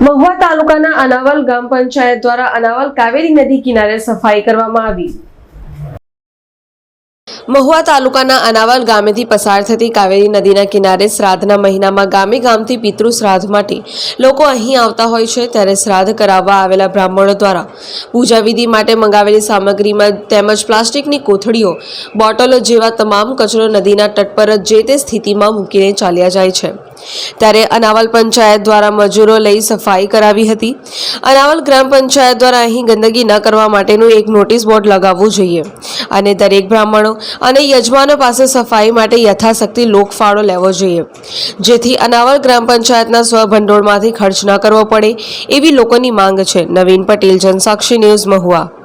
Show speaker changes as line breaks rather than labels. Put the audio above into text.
મહુવા તાલુકાના અનાવલ ગ્રામ પંચાયત દ્વારા અનાવલ કાવેરી નદી કિનારે સફાઈ કરવામાં આવી. મહુવા તાલુકાના અનાવલ ગામેથી પસાર થતી કાવેરી નદીના કિનારે શ્રાદ્ધના મહિનામાં ગામે ગામથી પિતૃ શ્રાદ્ધ માટે લોકો અહીં આવતા હોય છે ત્યારે શ્રાદ્ધ કરાવવા આવેલા બ્રાહ્મણો દ્વારા પૂજા વિધિ માટે મંગાવેલી સામગ્રીમાં તેમજ પ્લાસ્ટિકની કોથળીઓ, બોટલો જેવા તમામ કચરો નદીના તટ પર જ જે તે સ્થિતિમાં મૂકીને ચાલ્યા જાય છે. ત્યારે અનાવલ પંચાયત દ્વારા મજૂરો લઈ સફાઈ કરાવી હતી. અનાવલ ગ્રામ પંચાયત દ્વારા અહીં ગંદકી ન કરવા માટેનું એક નોટિસ બોર્ડ લગાવવું જોઈએ. અને દરેક બ્રાહ્મણો અને યજમાનો પાસે સફાઈ માટે યથાશક્તિ લોકફાળો લેવો જોઈએ. જેથી અનાવલ ગ્રામ પંચાયતના સ્વભંડોળમાંથી ખર્ચ ન કરવો પડે એવી લોકોની માંગ છે. નવીન પટેલ, જનસાક્ષી ન્યૂઝ મહુવા.